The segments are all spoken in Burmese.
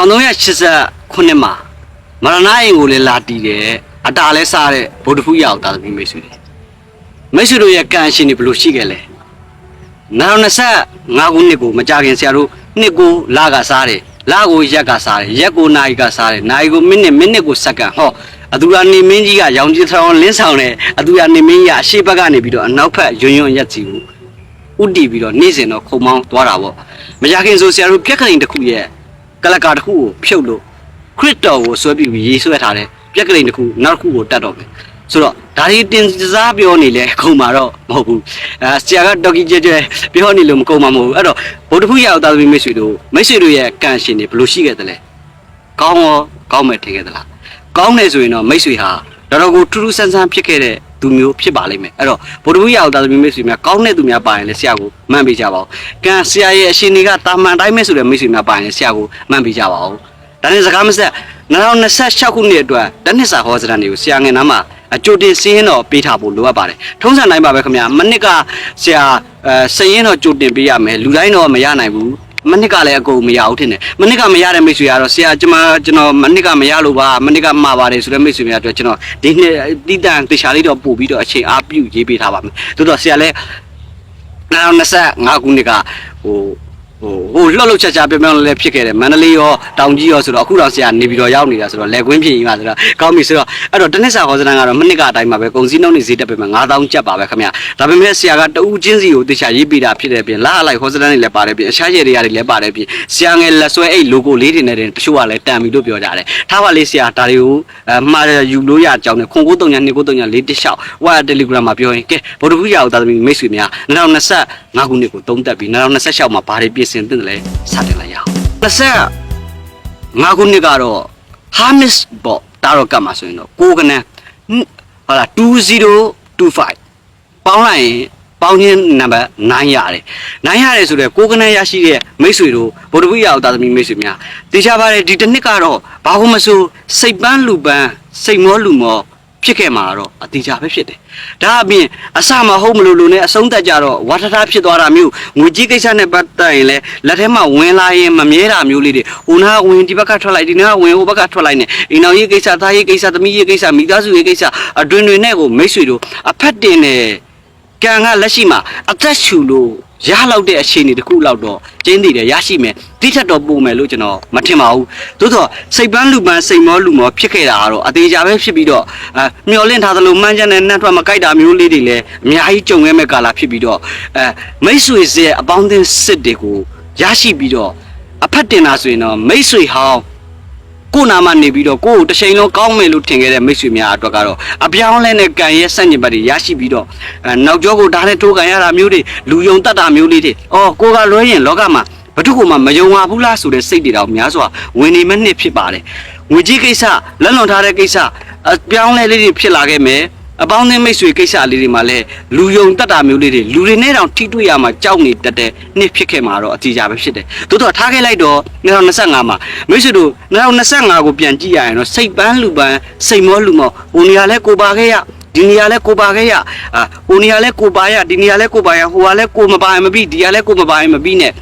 1389မှာမရဏအိမ်ကိုလည်းလာတီးတယ်အတားလဲစားတဲ့ဗုဒ္ဓဖူးရအောင်တာသမီမိတ်ဆွေတွေမိတ်ဆွေတို့ရဲ့ကံရှင်တွေဘယ်လိုရှိခဲ့လဲနောက်25ခုနှစ်ကိုမကြခင်ဆရာတို့နှစ်ကိုလာကစားတယ်လာကိုရက်ကစားတယ်ရက်ကိုနိုင်ကစားတယ်နိုင်ကိုမိနစ်မိနစ်ကိုစက္ကန့်ဟောအတူရာနေမင်းကြီးကရောင်ကြီးထောင်လင်းဆောင်တယ်အတူရာနေမင်းကြီးကအရှိဘက်ကနေပြီးတော့အနောက်ဘက်ယွန်းယွန်းရက်စီကိုဥတီပြီးတော့နေ့စဉ်တော့ခုံမောင်းသွားတာပေါ့မကြခင်ဆိုဆရာတို့ပြက်ကလေးတစ်ခုရဲ့ ကလကာတစ်ခုကိုဖြုတ်လို့ခရစ်တော်ကိုဆွဲပြီးရေးဆွဲထားတယ်ပြက်ကလေးတစ်ခုနောက်တစ်ခုကိုတတ်တော့မယ်ဆိုတော့ဒါဒီတင်စားပြောနေလဲခုံမှာတော့မဟုတ်ဘူးအဲဆရာကတော်ကြီးကျဲကျဲပြောနေလို့မကုံမှာမဟုတ်ဘူးအဲ့တော့ဗုဒ္ဓဖူးရောက်သားသမီးမိတ်ဆွေတို့မိတ်ဆွေတို့ရဲ့ကံရှင်တွေဘယ်လိုရှိခဲ့သလဲကောင်းရောကောင်းမဲ့ထင်ခဲ့သလားကောင်းတယ်ဆိုရင်တော့မိတ်ဆွေဟာတော်တော်ကိုထူးထူးဆန်းဆန်းဖြစ်ခဲ့တဲ့ သူမျိုးဖြစ်ပါလိမ့်မယ်အဲ့တော့ဗုဒ္ဓဖူးရောက်သားသမီးမိတ်ဆွေများကောင်းတဲ့သူများပါရင်လည်းဆရာကိုမှန်ပေးကြပါဦးကံဆရာရဲ့အရှင်တွေကတာမန်တိုင်းပဲဆိုတဲ့မိတ်ဆွေများပါရင်လည်းဆရာကိုမှန်ပေးကြပါဦးဒါနဲ့စကားမဆက်2026ခုနှစ်အတွက်တနစ်စာဟောစရံတွေကိုဆရာငယ်နားမှာအကျိုးတင်စင်းရင်တော့ပေးထားဖို့လိုအပ်ပါတယ်ထုံးစံတိုင်းပါပဲခင်ဗျာမနစ်ကဆရာအဲစည်ရင်တော့ကြိုတင်ပေးရမယ်လူတိုင်းတော့မရနိုင်ဘူး မနစ်ကလည်းအကုန်မရဘူးထင်တယ်မနစ်ကမရတဲ့မိတ်ဆွေကတော့ဆရာကျွန်မကျွန်တော်မနစ်ကမရလို့ပါမနစ်ကမှာပါတယ်ဆိုတဲ့မိတ်ဆွေများအတွက်ကျွန်တော်ဒီနှစ်တိတန်တေချာလေးတော့ပို့ပြီးတော့အချိန်အားပြုရေးပေးထားပါမယ်သို့တော့ဆရာလည်း2025ခုနှစ်ကဟို ဟိုဟိုလှော့လှော့ချက်ချပြောင်းပြောင်းလဲလဲဖြစ်ခဲ့တယ်မန္တလေးရောတောင်ကြီးရောဆိုတော့အခုတော့ဆရာနေပြီးတော့ရောက်နေတာဆိုတော့လက်ကွင်းဖြစ်ရင်ပါဆိုတော့ကောင်းပြီဆိုတော့အဲ့တော့တနစ်စာဟောစတန်ကတော့မနစ်ကအတိုင်းပါပဲကုန်စည်နှုန်းတွေဈေးတက်ပေမဲ့9000ကျပ်ပါပဲခင်ဗျာဒါပေမဲ့ဆရာကတဦးချင်းစီကိုတေချာရေးပေးတာဖြစ်တဲ့ပြင်လာလိုက်ဟောစတန်တွေလည်းပါတယ်ပြင်အခြားရေတွေရတယ်လည်းပါတယ်ပြင်ဆရာငယ်လက်ဆွဲအဲ့ logo လေးတွေနဲ့တချို့ကလည်းတန်ပြီလို့ပြောကြတယ်ထားပါလေးဆရာဒါတွေကိုအမှားယူလို့ရအကြောင်းနဲ့ခွန်ကို3ည2ကို3ည4တစ်လျှောက်ဝါ Telegram မှာပြောရင်ကဲဗုဒ္ဓဘုရားကိုသာသမီမိတ်ဆွေများ2025ခုနှစ်ကိုသုံးသက်ပြီး2026မှာဘာတွေပြင်ဆင်သင့်တယ်လဲစတင်လိုက်ရအောင်25ခုနှစ်ကတော့ Hamis ပေါ့တာတော့ကတ်မှာဆိုရင်တော့ကိုကနန်းဟုတ်လား2025ပေါင်းလိုက်ရင်ပေါင်းချင်းနံပါတ်9ရတယ်။9ရတယ်ဆိုတော့ကိုကနန်းရရှိတဲ့မိတ်ဆွေတို့ဗုဒ္ဓဘုရားအောင်သာသမီမိတ်ဆွေများတေချာပါတယ်ဒီတစ်နှစ်ကတော့ဘာလို့မဆိုစိတ်ပန်းလူပန်းစိတ်မောလူမော ဖြစ်ခဲ့မှာတော့အတိအကျပဲဖြစ်တယ်။ဒါအပြင်အစမဟုတ်မလို့လို့နဲ့အဆုံးသက်ကြတော့ဝါထထဖြစ်သွားတာမျိုးငွေကြီးကိစ္စနဲ့ပတ်သက်ရင်လည်းလက်ထဲမှာဝင်လာရင်မမြဲတာမျိုးလေးတွေဟိုနာကဝင်ဒီဘက်ကထွက်လိုက်ဒီနာကဝင်ဟိုဘက်ကထွက်လိုက်နဲ့အိမ်တော်ရေးကိစ္စသားရေးကိစ္စသမီးရေးကိစ္စမိသားစုရေးကိစ္စအတွင်တွေနဲ့ကိုမိတ်ဆွေတို့အဖက်တင်နေ ကံကလက်ရှိမှာအသက်ရှူလို့ရလောက်တဲ့အခြေအနေတစ်ခုလောက်တော့ကျင်းတည်တယ်ရရှိမယ်တိထက်တော့ပုံမယ်လို့ကျွန်တော်မထင်ပါဘူးသို့တော့စိတ်ပန်းလူပန်းစိတ်မောလူမောဖြစ်ခဲ့တာကတော့အသေးချာပဲဖြစ်ပြီးတော့အဲမျောလင့်ထားသလိုမှန်းချက်နဲ့နှက်ထွက်မကြိုက်တာမျိုးလေးတွေလည်းအများကြီးကြုံခဲ့မဲ့ကာလဖြစ်ပြီးတော့အဲမိတ်ဆွေရဲ့အပေါင်းအသင်းစစ်တွေကိုရရှိပြီးတော့အဖက်တင်တာဆိုရင်တော့မိတ်ဆွေဟောင်း ကိုယ်နာမနေပြီးတော့ကိုယ့်ကိုတစ်ချိန်လုံးကောင်းမယ်လို့ထင်ခဲ့တဲ့မိတ်ဆွေများအတွက်ကတော့အပြောင်းလဲနဲ့ကံရဲ့စန့်ကျင်ဘက်တွေရရှိပြီးတော့အဲနောက်ကျောကိုဓာတ်နဲ့ထိုးကန်ရတာမျိုးတွေလူယုံတတ်တာမျိုးလေးတွေအော်ကိုကလွှဲရင်လောကမှာဘယ်သူမှမယုံပါဘူးလားဆိုတဲ့စိတ်တွေတော့များစွာဝင်နေမနှစ်ဖြစ်ပါတယ်ငွေကြီးကိစ္စလက်လွန်ထားတဲ့ကိစ္စအပြောင်းလဲလေးတွေဖြစ်လာခဲ့မယ် အပေါင်းအသင်းမိတ်ဆွေကိစ္စလေးတွေမှာလည်းလူယုံတတ်တာမျိုးလေးတွေလူတွေနဲ့တောင်ထိတွေ့ရမှာကြောက်နေတတ်တဲ့နှစ်ဖြစ်ခဲ့မှာတော့အကြည့်ကြပဲဖြစ်တယ်။သို့တော့ထားခဲ့လိုက်တော့2025မှာမိတ်ဆွေတို့2025ကိုပြန်ကြည့်ရရင်တော့စိတ်ပန်းလူပန်းစိတ်မောလူမောဟိုနေရာလဲကိုပါခဲ့ရဒီနေရာလဲကိုပါခဲ့ရအာဟိုနေရာလဲကိုပါရဒီနေရာလဲကိုပါရဟိုကလဲကိုမပါရင်မပြီးဒီကလဲကိုမပါရင်မပြီးနဲ့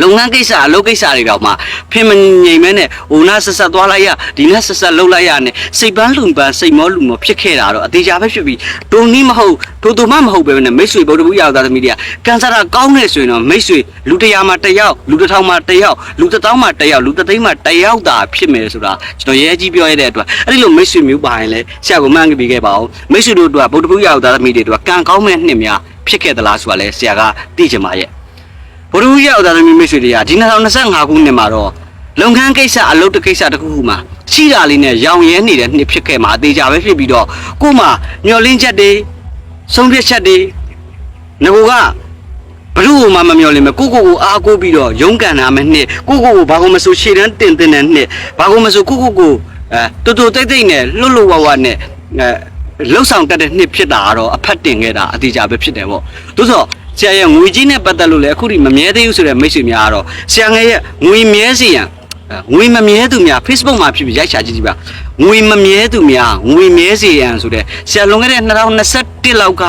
လုပ်ငန်းကိစ္စအလုပ်ကိစ္စတွေတော့မှဖင်မငိမ်မဲနဲ့ဟိုနာဆက်ဆက်သွားလိုက်ရဒီနာဆက်ဆက်လှုပ်လိုက်ရနဲ့စိတ်ပန်းလူပန်းစိတ်မောလူမောဖြစ်ခဲ့တာတော့အသေးချာပဲဖြစ်ပြီးတုံနီးမဟုတ်ထိုတူမမဟုတ်ပဲနဲ့မိတ်ဆွေဗုဒ္ဓဘုရားသားသမီးတွေကကန်ဆာတာကောင်းနေဆိုရင်တော့မိတ်ဆွေလူတရာမှာတစ်ယောက်လူတစ်ထောင်မှာတစ်ယောက်လူတစ်သောင်းမှာတစ်ယောက်လူတစ်သိန်းမှာတစ်ယောက်သာဖြစ်မယ်ဆိုတာကျွန်တော်ရဲကြီးပြောရတဲ့အတွက်အဲ့ဒီလိုမိတ်ဆွေမျိုးပါရင်လည်းဆရာကမှန်းကြည့်ခဲ့ပါအောင်မိတ်ဆွေတို့အတွက်ဗုဒ္ဓဘုရားသားသမီးတွေအတွက်ကံကောင်းမဲ့နှစ်များဖြစ်ခဲ့သလားဆိုတာလည်းဆရာကသိချင်ပါရဲ့ ဘုရုရောက်သားသမီးမိတ်ဆွေတွေကဒီ2025ခုနှစ်မှာတော့လုပ်ငန်းကိစ္စအလုပ်တစ်ကိစ္စတစ်ခုခုမှာရှိတာလေးနဲ့ရောင်ရဲနေတဲ့နှစ်ဖြစ်ခဲ့မှာအသေးကြပဲဖြစ်ပြီးတော့ကို့မှာမျောလင်းချက်တွေဆုံးဖြတ်ချက်တွေငကိုကဘလူကိုမှမမျောလင်းမဲ့ကိုကိုကိုအားကိုးပြီးတော့ရုန်းကန်နာမဲ့နှစ်ကိုကိုကိုဘာကိုမဆိုရှေ့တန်းတင်တင်တဲ့နှစ်ဘာကိုမဆိုကိုကိုကိုအဲတူတူတိတ်တိတ်နဲ့လှုပ်လှုပ်ဝါဝါနဲ့အဲလှုပ်ဆောင်တတ်တဲ့နှစ်ဖြစ်တာကတော့အဖက်တင်ခဲ့တာအသေးကြပဲဖြစ်တယ်ပေါ့သို့သော ဆရာရဲ့ငွေကြီးနဲ့ပတ်သက်လို့လည်းအခုထိမမြဲသေးဘူးဆိုတဲ့မိတ်ဆွေများကတော့ဆရာငယ်ရဲ့ငွေမြဲစီရန်ငွေမမြဲသူများ Facebook မှာဖြစ်ဖြစ်ရိုက်ချကြည့်ကြည့်ပါငွေမမြဲသူများငွေမြဲစီရန်ဆိုတဲ့ဆရာလွန်ခဲ့တဲ့2021လောက်က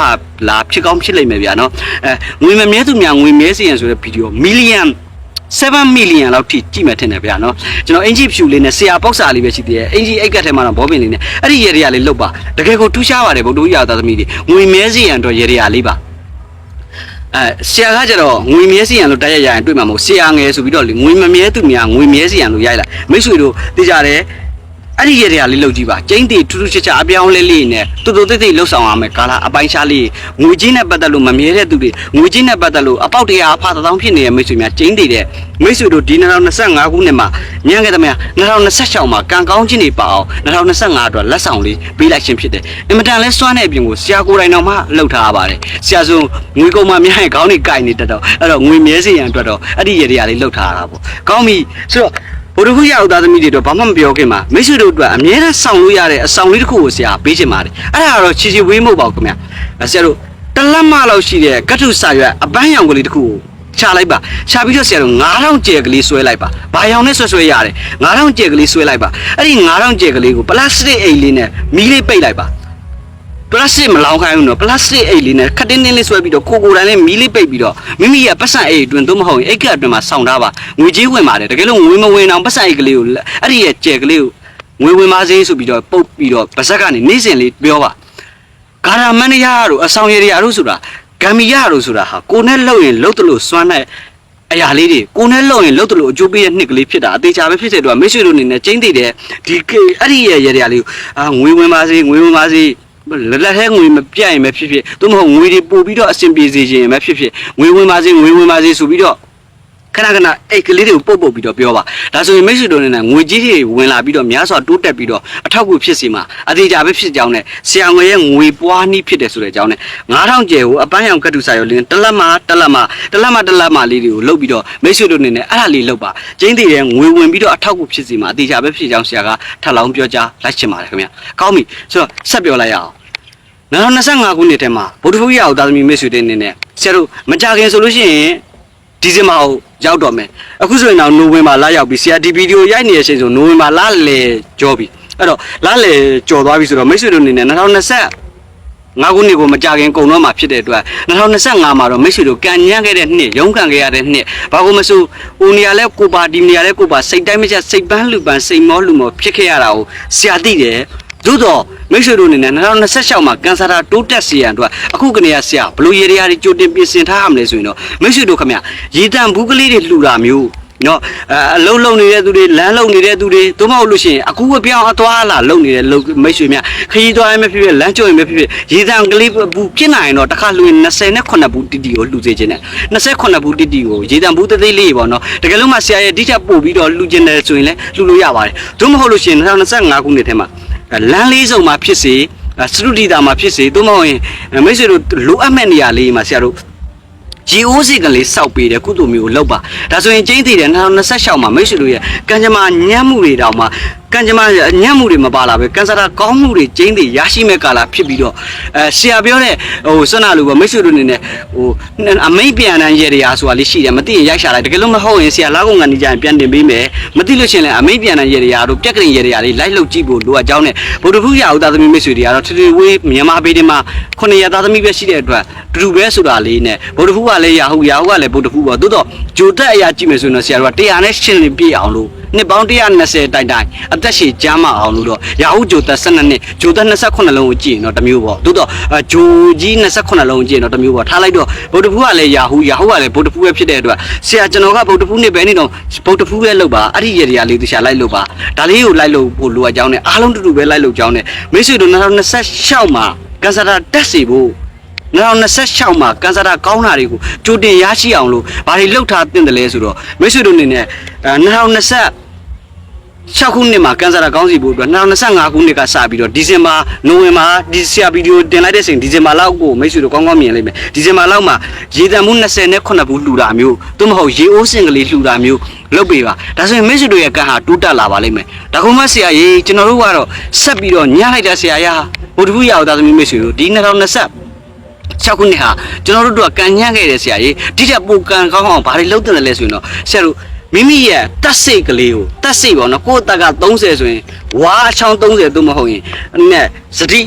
လာဖြစ်ကောင်းဖြစ်လိမ့်မယ်ဗျာနော်အဲငွေမမြဲသူများငွေမြဲစီရန်ဆိုတဲ့ဗီဒီယိုမီလီယံ7 million လောက်ထိကြည့်မှထင်တယ်ဗျာနော်ကျွန်တော်အင်ဂျီဖြူလေးနဲ့ဆရာပေါက်စာလေးပဲရှိသေးတယ်အင်ဂျီအိတ်ကတ်ထဲမှာတော့ဘောပင်လေးနဲ့အဲ့ဒီရေရရလေးလုတ်ပါတကယ်ကိုထူးခြားပါတယ်ဗုဒ္ဓဝိယသားသမီးတွေငွေမဲစီရန်တော့ရေရရလေးပါ အဲဆရာကကျတော့ငွေမြဲစီရန်လို့တိုက်ရရရင်တွေ့မှာမဟုတ်ဆရာငယ်ဆိုပြီးတော့လေငွေမမြဲသူများငွေမြဲစီရန်လို့ရိုက်လိုက်မိတ်ဆွေတို့သိကြတယ် အဲ့ဒီရေတွေကလေးလောက်ကြည့်ပါကျင်းတီထူးထူးခြားခြားအပြောင်းလဲလေးနဲ့တူတူတိတ်တိတ်လှုပ်ဆောင်ရမယ်ကာလာအပိုင်းခြားလေးငွေကြီးနဲ့ပတ်သက်လို့မမြဲတဲ့သူတွေငွေကြီးနဲ့ပတ်သက်လို့အပေါက်တရားအဖသတောင်းဖြစ်နေတဲ့မိတ်ဆွေများကျင်းတီတဲ့မိတ်ဆွေတို့ဒီ2025ခုနှစ်မှာညံခဲ့တဲ့များ2026မှာကံကောင်းခြင်းတွေပါအောင်2025အတွက်လက်ဆောင်လေးပေးလိုက်ခြင်းဖြစ်တယ်အင်မတန်လဲစွမ်းတဲ့အပြင်ကိုဆရာကိုယ်တိုင်တော်မှလှုပ်ထားရပါတယ်ဆရာဆိုငွေကုန်မှများရင်ခေါင်းတွေကင်နေတတ်တော့အဲ့တော့ငွေမြဲစေရန်အတွက်တော့အဲ့ဒီရေတွေကလေးလှုပ်ထားရတာပေါ့ကောင်းပြီဆိုတော့ ဘုရားခုရောက်သားသမီးတွေတော့ဘာမှမပြောခင်မှာမိတ်ဆွေတို့အတွက်အမြဲတမ်းဆောင်လို့ရတဲ့အဆောင်လေးတစ်ခုကိုဆရာပေးချင်ပါတယ်အဲ့ဒါကတော့ချီချီဝေးမဟုတ်ပါဘူးခင်ဗျာအဲ့ဆရာတို့တလက်မလောက်ရှိတဲ့ကတ္ထုစာရွက်အပန်းရောင်ကလေးတစ်ခုကိုချလိုက်ပါချပြီးတော့ဆရာတို့9000ကျယ်ကလေးဆွဲလိုက်ပါဘာရောင်နဲ့ဆွဲဆွဲရတယ်9000ကျယ်ကလေးဆွဲလိုက်ပါအဲ့ဒီ9000ကျယ်ကလေးကိုပလတ်စတစ်အိတ်လေးနဲ့မီးလေးပိတ်လိုက်ပါ ပလတ်စတစ်မလောင်ခိုင်းဘူးနော်ပလတ်စတစ်အိတ်လေးနဲ့ခက်တင်းတင်းလေးဆွဲပြီးတော့ကိုကိုတိုင်းလေးမီးလေးပိတ်ပြီးတော့မိမိရဲ့ပတ်စံအိတ်အတွင်းသို့မဟုတ်ရင်အိတ်ကအတွင်းမှာဆောင်းထားပါငွေကြီးဝင်ပါတယ်တကယ်လို့ငွေမဝင်အောင်ပတ်စံအိတ်ကလေးကိုအဲ့ဒီရဲ့ကျဲကလေးကိုငွေဝင်ပါစေဆိုပြီးတော့ပုတ်ပြီးတော့ပါဇက်ကနေနေ့စဉ်လေးပြောပါဂါရမန်နရာတို့အဆောင်ရရာတို့ဆိုတာဂမ်မီယာတို့ဆိုတာဟာကိုနဲ့လှုပ်ရင်လှုပ်တယ်လို့စွမ်းတဲ့အရာလေးတွေကိုနဲ့လှုပ်ရင်လှုပ်တယ်လို့အကျိုးပေးတဲ့နှစ်ကလေးဖြစ်တာအသေးချာပဲဖြစ်တဲ့အတွက်မိတ်ဆွေတို့အနေနဲ့ကျင်းသိတဲ့ဒီအဲ့ဒီရဲ့ရရာလေးကိုအာငွေဝင်ပါစေငွေဝင်ပါစေ လက်လက်ထဲငွေမပြတ်ရင်ပဲဖြစ်ဖြစ်သို့မဟုတ်ငွေတွေပို့ပြီးတော့အဆင်ပြေစေခြင်းပဲဖြစ်ဖြစ်ငွေဝင်ပါစေငွေဝင်ပါစေဆိုပြီးတော့ ခဏခဏအိတ်ကလေးတွေကိုပုတ်ပုတ်ပြီးတော့ပြောပါဒါဆိုရင်မိတ်ဆွေတို့အနေနဲ့ငွေကြီးတွေဝင်လာပြီးတော့များစွာတိုးတက်ပြီးတော့အထောက်အကူဖြစ်စီမှာအသေးကြပဲဖြစ်ကြောင်းနဲ့ဆရာငွေရဲ့ငွေပွားနည်းဖြစ်တယ်ဆိုတဲ့အကြောင်းနဲ့9000ကျယ်ကိုအပန်းရောင်ကတ်တူစာရောလင်းတလက်မတလက်မတလက်မတလက်မလေးတွေကိုလုတ်ပြီးတော့မိတ်ဆွေတို့အနေနဲ့အဲ့ဒါလေးလုတ်ပါကျင်းတည်တဲ့ငွေဝင်ပြီးတော့အထောက်အကူဖြစ်စီမှာအသေးကြပဲဖြစ်ကြောင်းဆရာကထပ်လောင်းပြောကြားလိုက်ချင်ပါတယ်ခင်ဗျာကောင်းပြီဆိုတော့ဆက်ပြောလိုက်ရအောင်2025ခုနှစ်ထဲမှာဗုဒ္ဓဖူးရအောင်သားသမီးမိတ်ဆွေတွေအနေနဲ့ဆရာတို့မကြခင်ဆိုလို့ရှိရင် ဒီဇင်ဘာကိုရောက်တော့မယ်အခုဆိုရင်တော့နိုဝင်ဘာလရောက်ပြီဆရာဒီဗီဒီယိုရိုက်နေတဲ့အချိန်ဆိုနိုဝင်ဘာလလေကြောပြီအဲ့တော့လလေကြောသွားပြီဆိုတော့မိတ်ဆွေတို့အနေနဲ့2025ငါးခုနှစ်ကိုမကြခင်ကုန်တော့မှာဖြစ်တဲ့အတွက်2025မှာတော့မိတ်ဆွေတို့ကန်ညံ့ခဲ့တဲ့နှစ်ရုန်းကန်ခဲ့ရတဲ့နှစ်ဘာလို့မဆိုဦးနေရာလဲကိုပါဒီနေရာလဲကိုပါစိတ်တိုင်းမချစိတ်ပန်းလူပန်းစိတ်မောလူမောဖြစ်ခဲ့ရတာကိုဆရာသိတယ် သို့တော့မိတ်ဆွေတို့အနေနဲ့2026မှာကန်ဆာတာတိုးတက်စီရန်အတွက်အခုကနေရဆရာဘလို့ရေရရာတွေကြိုတင်ပြင်ဆင်ထားရမလဲဆိုရင်တော့မိတ်ဆွေတို့ခမရေတံဘူးကလေးတွေလှူတာမျိုးနော်အအလုံးလုံးနေတဲ့သူတွေလမ်းလုံးနေတဲ့သူတွေသို့မဟုတ်လို့ရှိရင်အခုအပြောင်းအသွားလာလုံနေတဲ့လုံမိတ်ဆွေများခရီးသွားရင်မဖြစ်ဖြစ်လမ်းကျော်ရင်မဖြစ်ဖြစ်ရေတံကလေးဘူးဖြစ်နိုင်ရင်တော့တစ်ခါလှူရင်28ဘူးတီတီကိုလှူစေခြင်းနဲ့28ဘူးတီတီကိုရေတံဘူးသေးသေးလေးပေါ့နော်တကယ်လို့မှဆရာရဲ့ဒီချက်ပို့ပြီးတော့လှူခြင်းတယ်ဆိုရင်လည်းလှူလို့ရပါတယ်သို့မဟုတ်လို့ရှိရင်2025ခုနှစ်ထဲမှာ လမ်းလေးစုံမှာဖြစ်စေစရုဒီတာမှာဖြစ်စေသို့မဟုတ်ရင်မိတ်ဆွေတို့လိုအပ်မဲ့နေရာလေးမှာဆရာတို့ဂျီအိုးစီကလေးစောက်ပေးတယ်ကုသိုလ်မျိုးလောက်ပါဒါဆိုရင်ကျင်းတည်တယ်2026မှာမိတ်ဆွေတို့ရဲ့ကံကြမ္မာညံ့မှုတွေတောင်မှ ကံကြမ္မာညံ့မှုတွေမပါလာပဲကန်ဆာတာကောင်းမှုတွေကျင်းတည်ရရှိမဲ့ကာလဖြစ်ပြီးတော့အဲဆရာပြောတဲ့ဟိုဆွမ်းနာလူကမိတ်ဆွေတို့အနေနဲ့ဟိုအမိတ်ပြန်တန်းရေတရားဆိုတာလေးရှိတယ်မသိရင်ရိုက်ရှာလိုက်တကယ်လို့မဟုတ်ရင်ဆရာလာကုန်ကနေကြရင်ပြန်တင်ပေးမယ်မသိလို့ရှိရင်လည်းအမိတ်ပြန်တန်းရေတရားတို့ပြက်ကရင်ရေတရားလေးလိုက်လုပ်ကြည့်ဖို့လိုအပ်ကြောင်းနဲ့ဗုဒ္ဓဖူးရအောင်သားသမီးမိတ်ဆွေတွေကတော့ထထဝေးမြန်မာပြည်တွေမှာခုနှစ်ရသားသမီးပဲရှိတဲ့အတွက်တူတူပဲဆိုတာလေးနဲ့ဗုဒ္ဓဖူးကလည်းရာဟုရာဟုကလည်းဗုဒ္ဓဖူးပေါ့သို့တော့ဂျိုတက်အရာကြည့်မယ်ဆိုရင်တော့ဆရာတို့က100နဲ့ရှင်းနေပြည့်အောင်လို့ နှစ်ပေါင်း120တိုက်တိုင်းအသက်ရှည်ကျမ်းမအောင်လို့တော့ရာဟုဂျိုသက်12နှစ်ဂျိုသက်28လုံးကိုကြည့်ရင်တော့တမျိုးပေါ့သို့တော့ဂျိုကြီး28လုံးကိုကြည့်ရင်တော့တမျိုးပေါ့ထားလိုက်တော့ဗုဒ္ဓဖူးကလည်းရာဟုရာဟုကလည်းဗုဒ္ဓဖူးပဲဖြစ်တဲ့အတွက်ဆရာကျွန်တော်ကဗုဒ္ဓဖူးနဲ့ပဲနေတော့ဗုဒ္ဓဖူးပဲလုပ်ပါအဲ့ဒီရေတရားလေးတခြားလိုက်လုပ်ပါဒါလေးကိုလိုက်လုပ်ဖို့လိုအပ်ကြောင်းနဲ့အားလုံးတူတူပဲလိုက်လုပ်ကြောင်းနဲ့မိတ်ဆွေတို့2026မှာကန်စာတက်စီဖို့2026မှာကန်စာတာကောင်းတာတွေကိုကြိုတင်ရရှိအောင်လို့ဘာတွေလှုပ်ထားတင်တယ်လဲဆိုတော့မိတ်ဆွေတို့အနေနဲ့2020 6ခုနှစ်မှာကန်ဆာတာကောင်းစီဖို့အတွက်2025ခုနှစ်ကစပြီးတော့ဒီဇင်ဘာနိုဝင်ဘာဒီဆရာဗီဒီယိုတင်လိုက်တဲ့အချိန်ဒီဇင်ဘာလောက်ကိုမိတ်ဆွေတို့ကောင်းကောင်းမြင်လိမ့်မယ်ဒီဇင်ဘာလောက်မှာရေတံမှု28ဘူးလှူတာမျိုးသို့မဟုတ်ရေအိုးစင်ကလေးလှူတာမျိုးလုပ်ပေးပါဒါဆိုရင်မိတ်ဆွေတို့ရဲ့ကံဟာတိုးတက်လာပါလိမ့်မယ်ဒါကုမဆရာကြီးကျွန်တော်တို့ကတော့ဆက်ပြီးတော့ညှလိုက်တဲ့ဆရာရဟာဘုဒ္ဓဘူးရအောင်သားသမီးမိတ်ဆွေတို့ဒီ2020 6ခုနှစ်ဟာကျွန်တော်တို့ကကံညှက်ခဲ့တယ်ဆရာကြီးဒီချက်ပိုကံကောင်းအောင်ဘာတွေလုပ်တင်တယ်လဲဆိုရင်တော့ဆရာတို့ မိမိရဲ့တက်စိတ်ကလေးကိုတက်စိတ်ပေါ့နော်ကိုယ့်တက်က30ဆိုရင်ဝါအချောင်း30သို့မဟုတ်ရင်နဲ့စတိ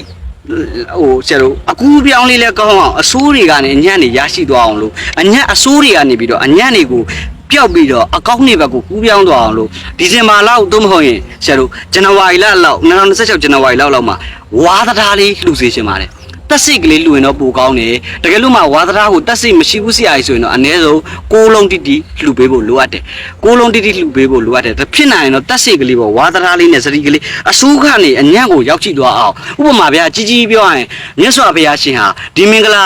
ဟိုဆရာတို့အကူပြောင်းလေးလဲကောင်းအောင်အဆိုးတွေကနေအညံ့တွေရရှိသွားအောင်လို့အညံ့အဆိုးတွေကနေပြီးတော့အညံ့တွေကိုပျောက်ပြီးတော့အကောင့်နှစ်ဘက်ကိုကူးပြောင်းသွားအောင်လို့ဒီဇင်ဘာလောက်သို့မဟုတ်ရင်ဆရာတို့ဇန်နဝါရီလလောက်2026ဇန်နဝါရီလောက်လောက်မှာဝါသဒာလေးလှူစေချင်ပါတယ် တက်စိတ်ကလေးလှူရင်တော့ပိုကောင်းတယ်တကယ်လို့မှဝါသဒာကိုတက်စိတ်မရှိဘူးဆရာကြီးဆိုရင်တော့အ ਨੇ ဆုံးကိုးလုံးတိတိလှူပေးဖို့လိုအပ်တယ်ကိုးလုံးတိတိလှူပေးဖို့လိုအပ်တယ်ဒါဖြစ်နိုင်ရင်တော့တက်စိတ်ကလေးပေါ့ဝါသဒာလေးနဲ့စတိကလေးအဆူးကနေအညံ့ကိုရောက်ကြည့်သွားအောင်ဥပမာဗျာကြီးကြီးပြောရရင်မြတ်စွာဘုရားရှင်ဟာဒီမင်္ဂလာ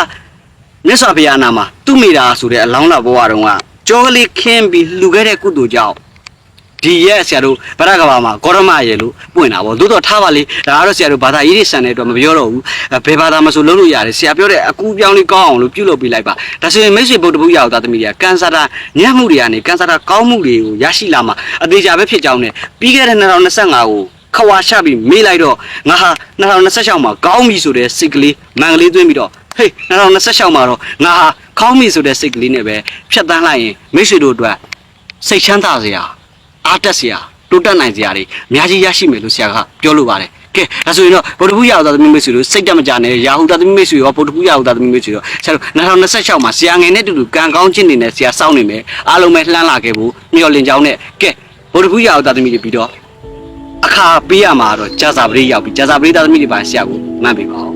မြတ်စွာဘုရားနာမှာသူ့မိတာဆိုတဲ့အလောင်းတော်ဘဝတုန်းကကြောကလေးခင်းပြီးလှူခဲ့တဲ့ကုသိုလ်ကြောင့် ဒီရဲ့ဆရာတို့ဗရကဘာမှာဂေါရမရေလို့ပွင့်တာပေါ့သို့တော့ထားပါလေဒါကတော့ဆရာတို့ဘာသာရေးတွေဆန်တဲ့အတွက်မပြောတော့ဘူးအဲဘယ်ဘာသာမဆိုလုပ်လို့ရတယ်ဆရာပြောတဲ့အကူပြောင်းလေးကောင်းအောင်လို့ပြုလုပ်ပေးလိုက်ပါဒါဆိုရင်မိတ်ဆွေဗုဒ္ဓဘုရားသားသမီးတွေကကန်ဆာတာညံ့မှုတွေကနေကန်ဆာတာကောင်းမှုတွေကိုရရှိလာမှာအသေးချာပဲဖြစ်ကြောင်းနဲ့ပြီးခဲ့တဲ့2025ကိုခဝါချပြီးမေးလိုက်တော့ငါဟာ2026မှာကောင်းပြီဆိုတဲ့စိတ်ကလေးမန်ကလေးသွင်းပြီးတော့ဟေး2026မှာတော့ငါဟာကောင်းပြီဆိုတဲ့စိတ်ကလေးနဲ့ပဲဖြတ်တန်းလိုက်ရင်မိတ်ဆွေတို့အတွက်စိတ်ချမ်းသာစရာ အားတက်စရာတိုးတက်နိုင်စရာတွေအများကြီးရရှိမယ်လို့ဆရာကပြောလိုပါတယ်ကဲဒါဆိုရင်တော့ဗုဒ္ဓဘုရားသာသမီမိတ်ဆွေတို့စိတ်တက်မကြနဲ့ရာဟုသာသမီမိတ်ဆွေရောဗုဒ္ဓဘုရားသာသမီမိတ်ဆွေရောဆရာတို့2026မှာဆရာငယ်နဲ့တူတူကံကောင်းခြင်းတွေနဲ့ဆရာစောင့်နေမယ်အားလုံးပဲလှမ်းလာခဲ့ဖို့မျှော်လင့်ကြောင်းနဲ့ကဲဗုဒ္ဓဘုရားသာသမီတွေပြီးတော့အခါပေးရမှာတော့ကြာစာပရိရောက်ပြီးကြာစာပရိသသမီတွေပါဆရာကိုမှတ်ပေးပါဦး